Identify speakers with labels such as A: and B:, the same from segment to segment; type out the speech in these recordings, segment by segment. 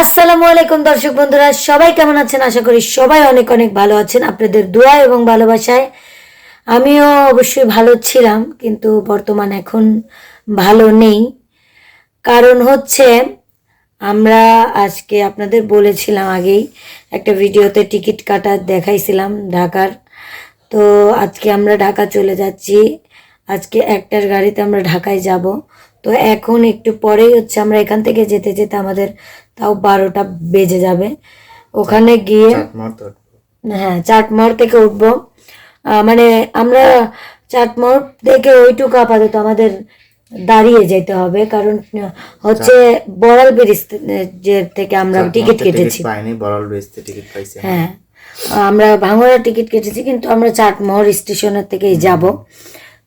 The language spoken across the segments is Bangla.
A: আসসালামু আলাইকুম, দর্শক বন্ধুরা। সবাই কেমন আছেন? আশা করি সবাই অনেক অনেক ভালো আছেন। আপনাদের দোয়া এবং ভালোবাসায় আমিও অবশ্যই ভালো ছিলাম, কিন্তু বর্তমান এখন ভালো নেই। কারণ হচ্ছে, আমরা আজকে আপনাদের বলেছিলাম আগেই, একটা ভিডিওতে টিকিট কাটা দেখাইছিলাম ঢাকার। তো আজকে আমরা ঢাকা চলে যাচ্ছি। আজকে একটার গাড়িতে আমরা ঢাকায় যাব। তো এখন একটু পরেই হচ্ছে আমরা এখান থেকে যেতে যেতে আমাদের তাও বারোটা বেজে যাবে। ওখানে গিয়ে হ্যাঁ চাটমোহর থেকে উঠবো। মানে আমরা চাটমোহর থেকে ওইটুকু আপাতত আমাদের দাঁড়িয়ে যেতে হবে কারণ হচ্ছে বড়াল ব্রিজ থেকে আমরা টিকিট কেটেছি। হ্যাঁ আমরা ভাঙড়া টিকিট কেটেছি কিন্তু আমরা চাটমোহর স্টেশনের থেকেই যাব।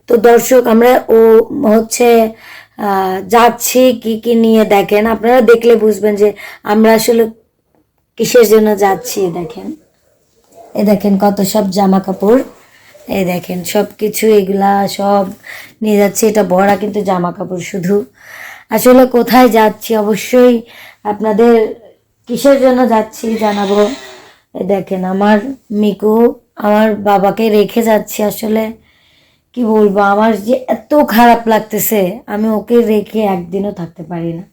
A: তো দর্শক আমরা ও হচ্ছে যাচ্ছি, কি কি নিয়ে দেখেন। আপনারা দেখলে বুঝবেন যে আমরা আসলে কিসের জন্য যাচ্ছি দেখেন। এ দেখেন কত সব জামা কাপড় এই দেখেন সব কিছু এগুলা সব নিয়ে যাচ্ছি। এটা ভরা কিন্তু জামা কাপড় শুধু। আসলে কোথায় যাচ্ছি? অবশ্যই আপনাদের কিসের জন্য যাচ্ছি জানাব। এই দেখেন আমার মিকু, আমার বাবাকে রেখে যাচ্ছি আসলে। কি বলব, আমার যে এত খারাপ লাগতেছে, আমি ওকে রেখে একদিনও থাকতে পারি না।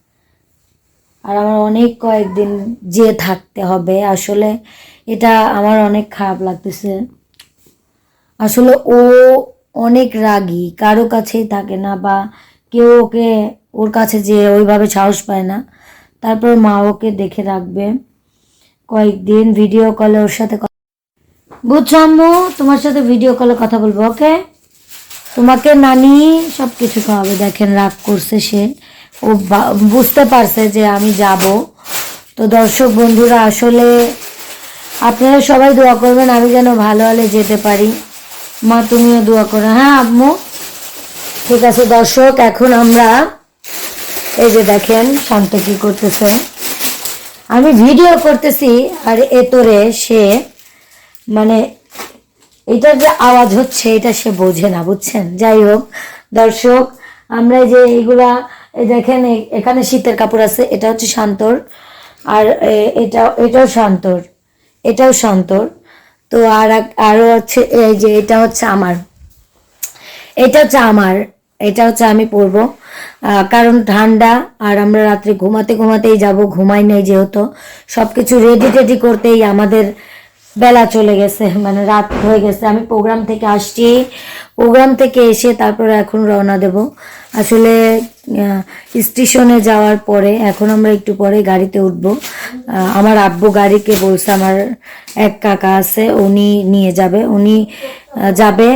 A: আর আমার অনেক কয়েকদিন যে থাকতে হবে, আসলে এটা আমার অনেক খারাপ লাগতেছে। আসলে ও অনেক রাগী, কারও কাছেই থাকে না বা কেউ ওকে, ওর কাছে যে ওইভাবে সাহস পায় না। তারপর মা ওকে দেখে রাখবে। কয়েকদিন ভিডিও কলে ওর সাথে কথা- বুঝছ আম্মু, তোমার সাথে ভিডিও কলে কথা বলব ওকে তোমাকে নানি সব কিছু খাওয়াবে। দেখেন রাগ করছে সে। ও বুঝতে পারছে যে আমি যাব। তো দর্শক বন্ধুরা, আসলে আপনারা সবাই দোয়া করবেন, আমি যেন ভালো হলে যেতে পারি। মা, তুমিও দোয়া করো। হ্যাঁ আম্মু? ঠিক আছে, দর্শক, এখন আমরা এই যে দেখেন, শান্ত কি করতেছে। আমি ভিডিও করতেছি, আর এতরে সে মানে এটার যে আওয়াজ হচ্ছে, এটা সে বোঝে না, বুঝছেন? যাই হোক, দর্শক, আমরা যে এইগুলা দেখেন এখানে শীতের কাপড় আছে, এটা হচ্ছে শান্তর, আর এটা, এটাও শান্তর এটাও শান্তর। তো আর এক- আরও হচ্ছে, এই যে এটা হচ্ছে আমার, এটা হচ্ছে আমার, এটা হচ্ছে আমি পরবো। কারণ ঠান্ডা, আর আমরা রাত্রে ঘুমাতে ঘুমাতেই যাব, ঘুমাই নেই যেহেতু। সব কিছু রেডি টেডি করতেই আমাদের বেলা চলে গেছে মানে রাত হয়ে গেছে। আমি প্রোগ্রাম থেকে আসছি। প্রোগ্রাম থেকে এসে তারপরে এখন রওনা দেব। আসলে স্টেশনে যাওয়ার পরে এখন আমরা একটু পরে গাড়িতে উঠবো। আমার আব্বু গাড়িকে বলছে, আমার এক কাকা আছে, উনি নিয়ে যাবে। উনি যাবে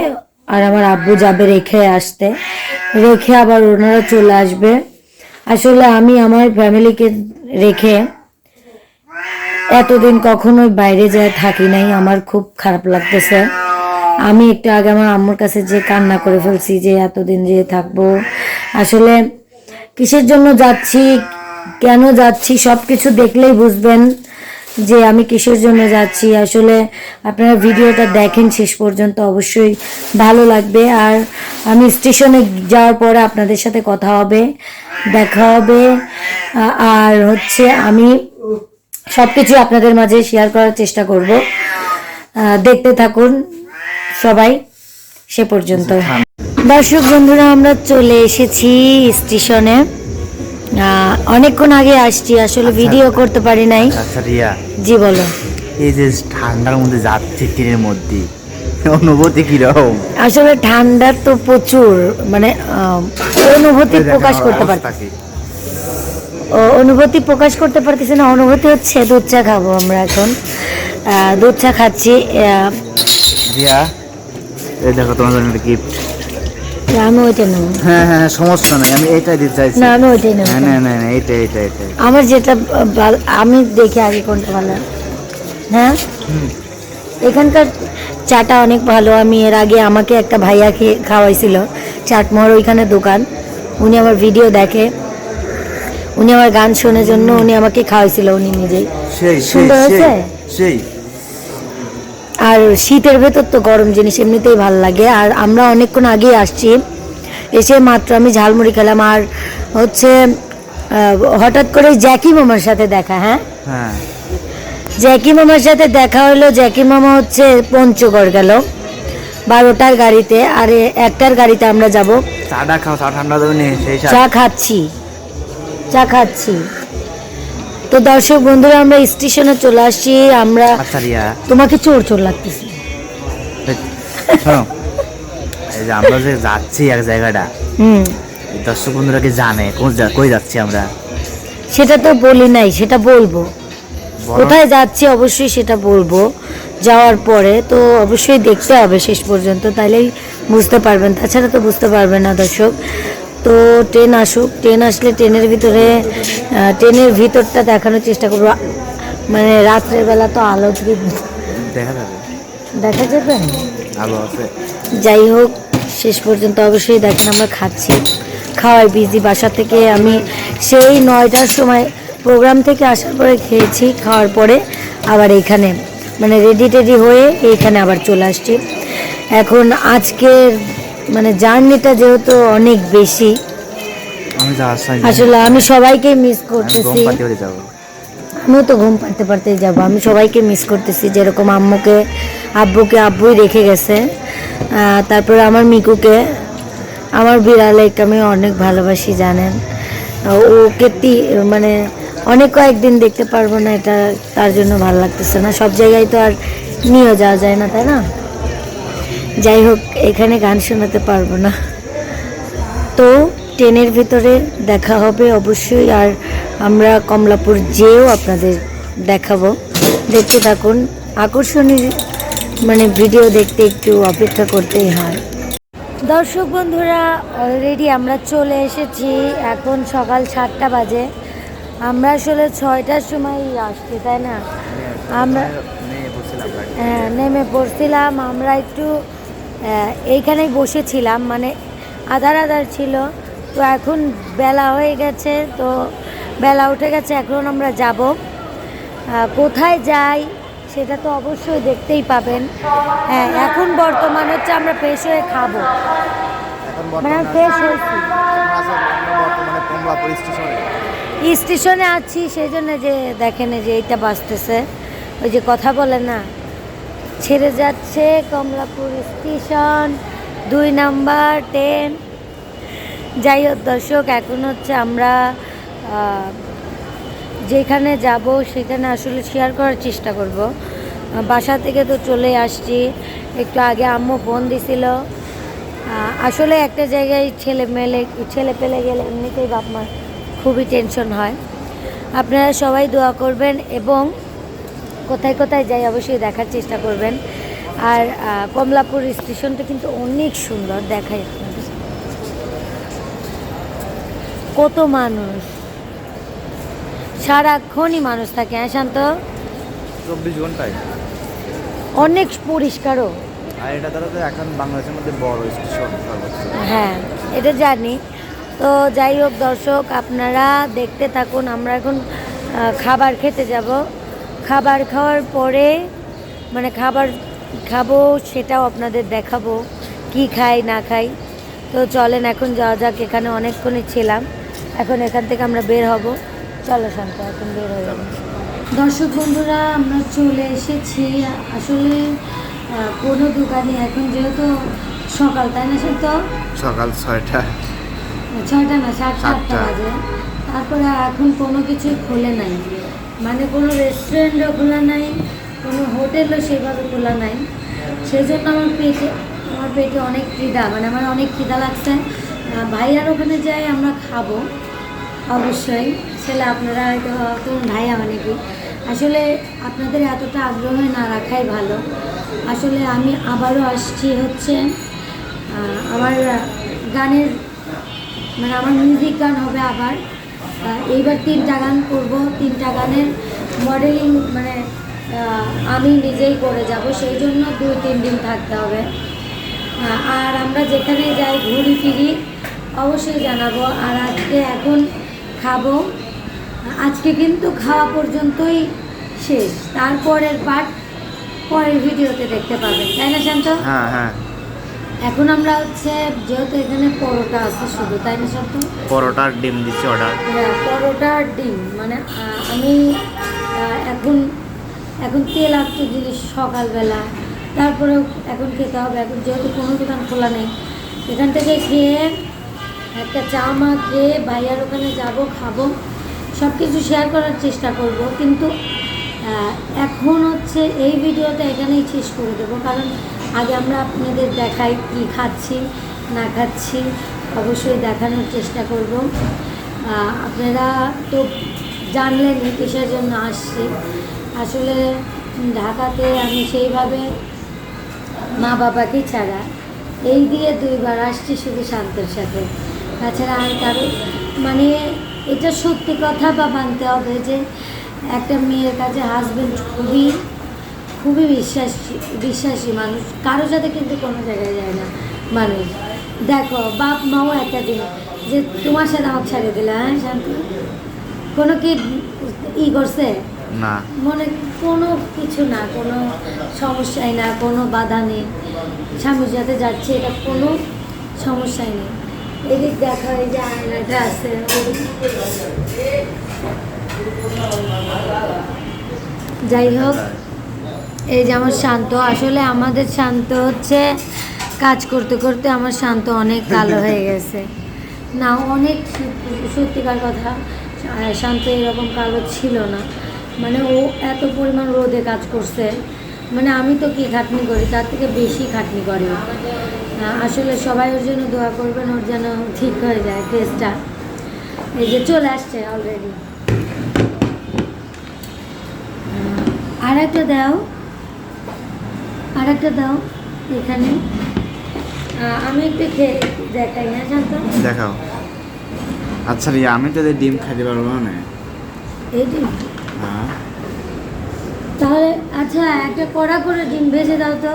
A: আর আমার আব্বু যাবে রেখে আসতে। রেখে আবার ওনারা চলে আসবে। আসলে আমি আমার ফ্যামিলিকে রেখে এতদিন কখনোই বাইরে যায় থাকি নাই, আমার খুব খারাপ লাগতেছে। আমি একটু আগে আমার আম্মুর কাছে যে কান্না করে ফেলছি যে এতদিন যে থাকব, আসলে কিসের জন্য যাচ্ছি, কেন যাচ্ছি সব কিছু দেখলেই বুঝবেন যে আমি কিসের জন্য যাচ্ছি। আসলে আপনারা ভিডিওটা দেখেন শেষ পর্যন্ত, অবশ্যই ভালো লাগবে। আর আমি স্টেশনে যাওয়ার পরে আপনাদের সাথে কথা হবে, দেখা হবে। আর হচ্ছে আমি সব কিছু আপনাদের মাঝে শেয়ার করার চেষ্টা করব। দেখতে থাকুন সবাই সে পর্যন্ত। দর্শক বন্ধুরা আমরা চলে এসেছি স্টেশনে। অনেকক্ষণ আগে আসছি আসলে ভিডিও করতে পারি নাই।
B: আচ্ছা
A: জি বলো।
B: এই যে ঠান্ডার মধ্যে যাচ্ছে ট্রেনের মধ্যে অনুভূতি কীরকম?
A: আসলে ঠান্ডা তো প্রচুর মানে অনুভূতি প্রকাশ করতে পারছি। অনুভূতি প্রকাশ করতে পারতেছি না অনুভূতি হচ্ছে দুধ চা খাব আমরা এখন। দুধ চা খাচ্ছি
B: এই দেখো তোমার জন্য একটা গিফট
A: আমি ওইটা নেব।
B: হ্যাঁ হ্যাঁ হ্যাঁ, সমস্যা নাই আমি এটাই দিতে চাইছি।
A: না আমি ওইটাই নেব।
B: হ্যাঁ না না না
A: আমার যেটা আমি দেখি আগে কোনটা ভালো। হ্যাঁ? এখানকার চাটা অনেক ভালো আমি এর আগে আমাকে একটা ভাইয়া খেয়ে খাওয়াইছিল চাটমোহর ওইখানে দোকান। উনি আমার ভিডিও দেখে। উনি আমার গান শোনার জন্য উনি আমাকে খাওয়াইছিল উনি নিজেই।
B: সেই সেই
A: সুন্দর
B: সেই
A: হয়েছে?
B: সেই।
A: আর শীতের ভেতর তো গরম জিনিস এমনিতেই ভালো লাগে। আর আমরা অনেকক্ষণ আগেই আসছি। এসে মাত্র আমি ঝালমুড়ি খেলাম। আর হচ্ছে হঠাৎ করে জ্যাকি মামার সাথে দেখা হ্যাঁ?
B: হ্যাঁ।
A: জ্যাকি মামার সাথে দেখা হলো জ্যাকি মামা হচ্ছে পঞ্চগড় গেল বারোটার গাড়িতে। আর একটার গাড়িতে আমরা যাব।
B: খাও ঠান্ডা চা
A: খাচ্ছি। চা খাচ্ছি। তো দর্শক বন্ধুরা আমরা স্টেশনে চলে আসছি। আমরা
B: আচ্ছা
A: তোমাকে চোর চোর লাগতেছে।
B: আমরা যে যাচ্ছি এক জায়গাটা
A: হুম।
B: দর্শক বন্ধুরা কি জানে? কই যাচ্ছি আমরা?
A: সেটা তো বলি নাই সেটা বলব। কোথায় যাচ্ছি অবশ্যই সেটা বলব। যাওয়ার পরে তো অবশ্যই দেখতে হবে শেষ পর্যন্ত তাহলেই বুঝতে পারবেন। তাছাড়া তো বুঝতে পারবেন না দর্শক। তো ট্রেন আসুক ট্রেন আসলে ট্রেনের ভিতরে ট্রেনের ভিতরটা দেখানোর চেষ্টা করব। মানে রাত্রের বেলা তো আলো
B: দেখা যাবে।
A: দেখা যাবে?
B: আলো আছে।
A: যাই হোক শেষ পর্যন্ত অবশ্যই দেখেন আমরা খাচ্ছি। খাওয়াই বিজি বাসা থেকে আমি সেই নয়টার সময় প্রোগ্রাম থেকে আসার পরে খেয়েছি খাওয়ার পরে আবার এইখানে মানে রেডি টেডি হয়ে এইখানে আবার চলে আসছি। এখন আজকের মানে জার্নিটা যেহেতু অনেক বেশি আসলে আমি সবাইকে মিস করতেছি। আমিও তো ঘুম পাড়তে পারতেই যাব আমি সবাইকে মিস করতেছি যেরকম আম্মুকে আব্বুকে আব্বুই রেখে গেছে। তারপরে আমার মিকুকে আমার বিড়ালেকে আমি অনেক ভালোবাসি জানেন। ওকে মানে অনেক কয়েকদিন দেখতে পারব না এটা তার জন্য ভালো লাগতেছে না। সব জায়গায় তো আর নিয়েও যাওয়া যায় না তাই না? যাই হোক এখানে গান শোনাতে পারব না। তো ট্রেনের ভিতরে দেখা হবে অবশ্যই আর আমরা কমলাপুর যেও আপনাদের দেখাবো। দেখতে থাকুন আকর্ষণীয় মানে ভিডিও দেখতে একটু অপেক্ষা করতেই হয়। দর্শক বন্ধুরা অলরেডি আমরা চলে এসেছি এখন সকাল সাতটা বাজে। আমরা আসলে ছয়টার সময় আসছি তাই না? আমরা হ্যাঁ নেমে পড়ছিলাম আমরা একটু এইখানেই বসেছিলাম মানে আধার আধার ছিল। তো এখন বেলা হয়ে গেছে তো বেলা উঠে গেছে এখন আমরা যাব। কোথায় যাই সেটা তো অবশ্যই দেখতেই পাবেন। হ্যাঁ এখন বর্তমান হচ্ছে আমরা ফ্রেশ হয়ে খাব। মানে ফ্রেশ হয়েছি।
B: স্টেশনে।
A: আছি সেই জন্য যে দেখেন যে এইটা বাজতেছে। ওই যে কথা বলে না ছেড়ে যাচ্ছে কমলাপুর স্টেশন। দুই নাম্বার ট্রেন। যাই হোক দর্শক, এখন হচ্ছে আমরা যেখানে যাব সেখানে আসলে শেয়ার করার চেষ্টা করব। বাসা থেকে তো চলে আসছি। একটু আগে আম্মু ফোন দিছিল। আসলে একটা জায়গায় ছেলে মেলে, ছেলে পেলে গেলে এমনিতেই বাপ মার খুবই টেনশন হয়। আপনারা সবাই দোয়া করবেন এবং কোথায় কোথায় যাই অবশ্যই দেখার চেষ্টা করবেন। আর কমলাপুর স্টেশনটা কিন্তু অনেক সুন্দর দেখাই আপনাদের। কত মানুষ। সারাক্ষণই মানুষ থাকে হ্যাঁ শান্ত?
B: চব্বিশ ঘন্টায়।
A: অনেক পরিষ্কারও।
B: আর এটা তারা তো এখন বাংলাদেশের মধ্যে বড় স্টেশন
A: হ্যাঁ এটা জানি। তো যাই হোক দর্শক আপনারা দেখতে থাকুন আমরা এখন খাবার খেতে যাব। খাবার খাওয়ার পরে মানে খাবার খাব সেটাও আপনাদের দেখাবো কি খাই না খাই। তো চলেন এখন যাওয়া যাক এখানে অনেকক্ষণই ছিলাম। এখন এখান থেকে আমরা বের হব। চলো শান্ত এখন বের হয়ে যাব। দর্শক বন্ধুরা আমরা চলে এসেছি। আসলে কোনো দোকানে এখন যেহেতু সকাল তাই না শান্ত?
B: সকাল ছয়টা।
A: ছয়টা না আটটা
B: সাতটা।
A: বাজে। তারপরে এখন কোনো কিছুই খোলে নাই। মানে কোনো রেস্টুরেন্টও খোলা নাই, কোনো হোটেলও সেভাবে খোলা নাই। সেই জন্য আমার পেটে আমার পেটে অনেক খিদা মানে আমার অনেক খিদা লাগছে। ভাইয়ার ওখানে যাই, আমরা খাব, অবশ্যই। ছেলে, আপনারা হয়তো, কোন ভাইয়া মানে কি আসলে আপনাদের এতটা আগ্রহ না রাখাই ভালো। আসলে আমি আবারও আসছি হচ্ছে আমার গানের মানে আমার মিউজিক গান হবে আবার। এইবার তিনটা গান করব তিনটা গানের মডেলিং মানে আমি নিজেই করে যাব, সেই জন্য দুই, তিন দিন থাকতে হবে। আর আমরা যেখানে যাই ঘুরি ফিরি, অবশ্যই জানাব। আর আজকে এখন খাব। আজকে কিন্তু খাওয়া পর্যন্তই শেষ। তারপরের পার্ট পরের ভিডিওতে দেখতে পাবেন। তাই না, শান্ত?
B: হ্যাঁ হ্যাঁ।
A: এখন আমরা হচ্ছে যেহেতু এখানে পরোটা আছে শুধু তাই না সব
B: পরোটার ডিম দিচ্ছি অর্ডার
A: হ্যাঁ, পরোটা আর ডিম মানে আমি এখন এখন তেল আত্ম জিনিস সকালবেলা তারপরেও এখন খেতে হবে এখন যেহেতু কোনো দোকান খোলা নেই এখান থেকে খেয়ে একটা চা মা খেয়ে ভাইয়ার ওখানে যাব খাব সব কিছু শেয়ার করার চেষ্টা করব কিন্তু এখন হচ্ছে এই ভিডিওটা এখানেই শেষ করে দেবো কারণ আগে আমরা আপনাদের দেখাই কি খাচ্ছি, না খাচ্ছি, অবশ্যই দেখানোর চেষ্টা করব। আপনারা তো জানলেন কিসের জন্য আসছি। আসলে ঢাকাতে আমি সেইভাবে মা বাবাকে ছাড়া এই দিয়ে দুইবার আসছি শুধু শান্তের সাথে। তাছাড়া আর কারও মানে এটা সত্যি কথা বা মানতে হবে যে একটা মেয়ের কাছে হাজবেন্ড খুবই খুবই বিশ্বাসী বিশ্বাসী মানুষ। কারও সাথে কিন্তু কোনো জায়গায় যায় না মানুষ। দেখো বাপ মাও একটা দিন যে তোমার সাথে আমাকে ছাড়িয়ে দিলে হ্যাঁ শান্তি? কোনো কি ই করছে?
B: না।
A: মনে কোনো কিছু না কোনো সমস্যাই না কোনো বাধা নেই। স্বামীর সাথে যাচ্ছে এটা কোনো সমস্যাই নেই। এদিক দেখা এই যে আয়নাটা আছে যাই হোক এই যে আমার শান্ত আসলে আমাদের শান্ত হচ্ছে কাজ করতে করতে আমার শান্ত অনেক কালো হয়ে গেছে। না অনেক সত্যিকার কথা শান্ত এরকম কালো ছিল না। মানে ও এত পরিমাণ রোদে কাজ করছে। মানে আমি তো কি খাটনি করি তার থেকে বেশি খাটনি করে। আসলে সবাই ওর জন্য দোয়া করবেন ওর যেন ঠিক হয়ে যায় ফেসটা এই যে চলে আসছে অলরেডি আর একটা দাও। আর একটা দাও এখানে। আমি একটু খেয়ে দেখাই হ্যাঁ শান্ত?
B: দেখাও। আচ্ছা রিয়া আমি তো ডিম খাইতে পারব না।
A: এই ডিম?
B: হ্যাঁ।
A: তাহলে আচ্ছা একটা কড়া করে ডিম ভেজে দাও তো।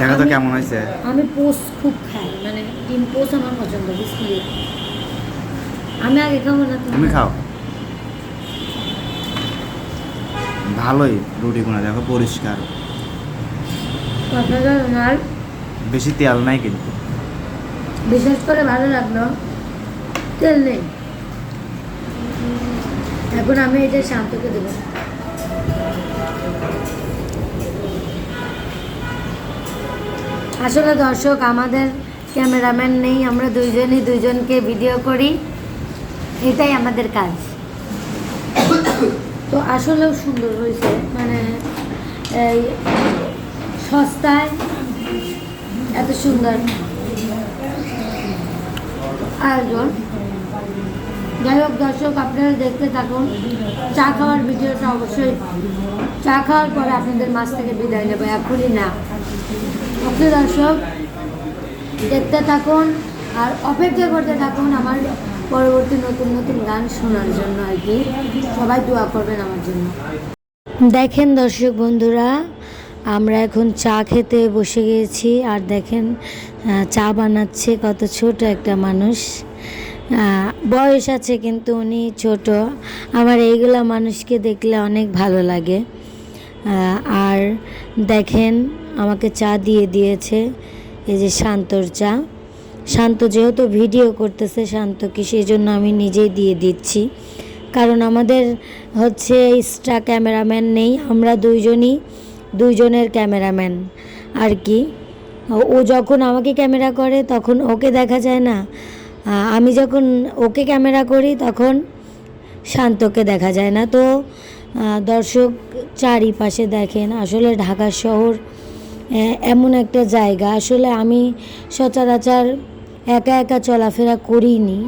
B: দেখা তো কেমন হয়েছে।
A: আমি পোস্ট খুব খাই মানে ডিম পোস্ট আমার পছন্দ বুঝলি আমি আগে খাব না
B: তুমি খাও। ভালোই রুটিগুলো দেখো পরিষ্কার। বেশি তেল নাই কিন্তু।
A: বিশেষ করে ভালো লাগল। তেল নেই। এখন আমি এটা শান্তকে দেবো। আসলে দর্শক আমাদের ক্যামেরাম্যান নেই আমরা দুইজনই দুইজনকে ভিডিও করি। এটাই আমাদের কাজ। তো আসলেও সুন্দর হয়েছে। মানে এই সস্তায় এত সুন্দর আয়োজন। যাই হোক, দর্শক, আপনারা দেখতে থাকুন। চা খাওয়ার ভিডিওটা অবশ্যই চা খাওয়ার পরে আপনাদের মাছ থেকে বিদায় নেব, এখনই না। ওকে, দর্শক, দেখতে থাকুন আর অপেক্ষা করতে থাকুন আমার পরবর্তী নতুন নতুন গান শোনার জন্য আর কি। সবাই দোয়া করবেন আমার জন্য। দেখেন দর্শক বন্ধুরা, আমরা এখন চা খেতে বসে গিয়েছি আর দেখেন চা বানাচ্ছে কত ছোট একটা মানুষ। বয়স আছে কিন্তু উনি ছোট। আমার এইগুলা মানুষকে দেখলে অনেক ভালো লাগে। আর দেখেন, আমাকে চা দিয়ে দিয়েছে, এই যে শান্তর চা। শান্ত যেহেতু ভিডিও করতেছে শান্তকে সেই জন্য আমি নিজেই দিয়ে দিচ্ছি। কারণ আমাদের হচ্ছে এক্সট্রা ক্যামেরাম্যান নেই, আমরা দুইজনই, দুইজনের ক্যামেরাম্যান আর কি, ও- ও যখন আমাকে ক্যামেরা করে, তখন ওকে দেখা যায় না। আমি যখন ওকে ক্যামেরা করি, তখন শান্তকে দেখা যায় না। তো দর্শক চারিপাশে দেখেন, আসলে ঢাকা শহর এমন একটা জায়গা। আসলে আমি সচরাচর একা একা চলাফেরা করিনি,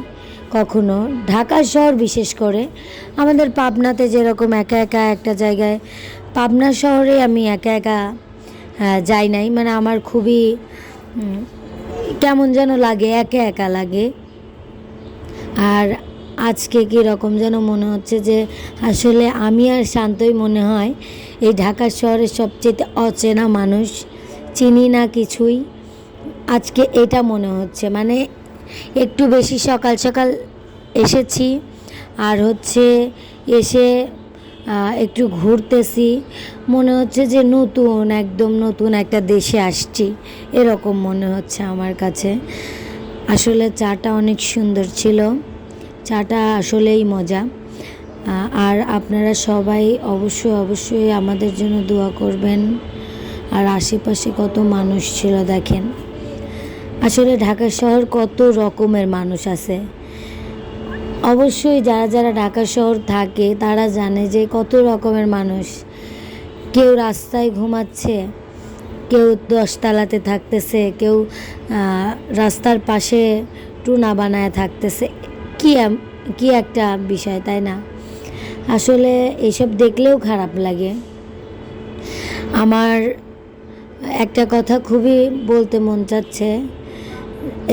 A: কখনো। ঢাকা শহর বিশেষ করে। আমাদের পাবনাতে যেরকম একা একা একটা জায়গায়, পাবনা শহরে আমি একা একা যাই নাই। মানে আমার খুবই কেমন যেন লাগে, একা একা লাগে। আর আজকে কি রকম যেন মনে হচ্ছে যে, আসলে আমি আর শান্তই মনে হয়, এই ঢাকা শহরের সবচেয়ে অচেনা মানুষ। চিনি না কিছুই। আজকে এটা মনে হচ্ছে মানে একটু বেশি সকাল সকাল এসেছি আর হচ্ছে এসে একটু ঘুরতেছি। মনে হচ্ছে যে নতুন, একদম নতুন একটা দেশে আসছি, এরকম মনে হচ্ছে আমার কাছে। আসলে চাটা অনেক সুন্দর ছিল, চাটা আসলেই মজা। আর আপনারা সবাই অবশ্যই অবশ্যই আমাদের জন্য দোয়া করবেন। আর আশেপাশে কত মানুষ ছিল দেখেন। আসলে ঢাকা শহর কত রকমের মানুষ আছে। অবশ্যই যারা যারা ঢাকা শহর থাকে, তারা জানে যে কত রকমের মানুষ। কেউ রাস্তায় ঘুমাচ্ছে, কেউ দশতলাতে থাকতেছে, কেউ রাস্তার পাশে টুনা বানায় থাকতেছে। কি কি একটা বিষয়, তাই না? আসলে এসব দেখলেও খারাপ লাগে। আমার একটা কথা খুবই বলতে মন চাচ্ছে।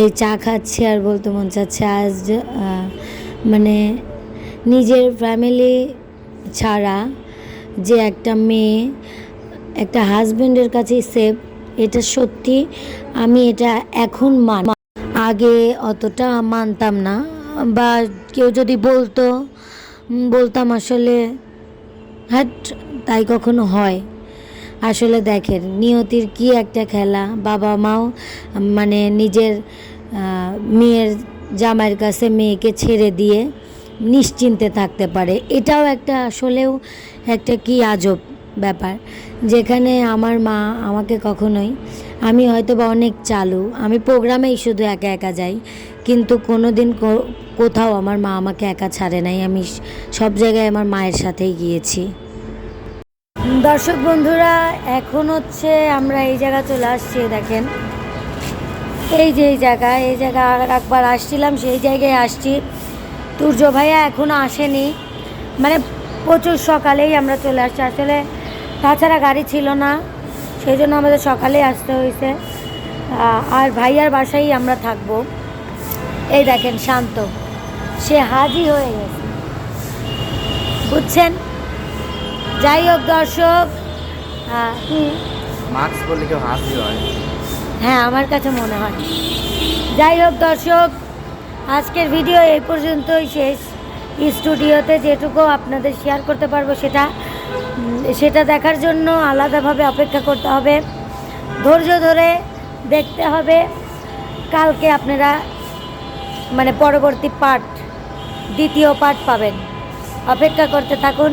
A: এই চা খাচ্ছি আর বলতে মন চাচ্ছে আজ মানে নিজের ফ্যামিলি ছাড়া যে একটা মেয়ে, একটা হাজবেন্ডের কাছে সেফ এটা সত্যি আমি এটা এখন মান, আগে অতটা মানতাম না। বা কেউ যদি বলতো বলতাম আসলে হ্যাঁ তাই কখনো হয়। আসলে দেখেন, নিয়তির কি একটা খেলা? বাবা মাও মানে নিজের মেয়ের, জামাইয়ের কাছে মেয়েকে ছেড়ে দিয়ে নিশ্চিন্তে থাকতে পারে। এটাও একটা আসলেও একটা কি আজব ব্যাপার। যেখানে আমার মা আমাকে কখনোই, আমি হয়তো বা অনেক চালু, আমি প্রোগ্রামেই শুধু একা একা যাই, কিন্তু কোনো দিন কোথাও আমার মা আমাকে একা ছাড়ে নাই। আমি সব জায়গায় আমার মায়ের সাথেই গিয়েছি। দর্শক বন্ধুরা, এখন হচ্ছে আমরা এই জায়গা চলে আসছি, দেখেন। এই যে এই জায়গা এই জায়গা আর একবার আসছিলাম, সেই জায়গায় আসছি। সূর্য ভাইয়া এখনও আসেনি। মানে প্রচুর সকালেই আমরা চলে আসছি। আসলে তাছাড়া গাড়ি ছিল না, সেই জন্য আমাদের সকালেই আসতে হয়েছে। আর ভাইয়ার বাসায় আমরা থাকব। এই দেখেন, শান্ত। সে হাজি হয়ে গেছে। বুঝছেন? যাই হোক দর্শক
B: মাস্ক পরলে কেউ হাসি হয়।
A: হ্যাঁ আমার কাছে মনে হয়। যাই হোক দর্শক আজকের ভিডিও এই পর্যন্তই শেষ। স্টুডিওতে যেটুকু আপনাদের শেয়ার করতে পারব সেটা সেটা দেখার জন্য আলাদাভাবে অপেক্ষা করতে হবে। ধৈর্য ধরে দেখতে হবে। কালকে আপনারা মানে পরবর্তী পার্ট দ্বিতীয় পার্ট পাবেন। অপেক্ষা করতে থাকুন।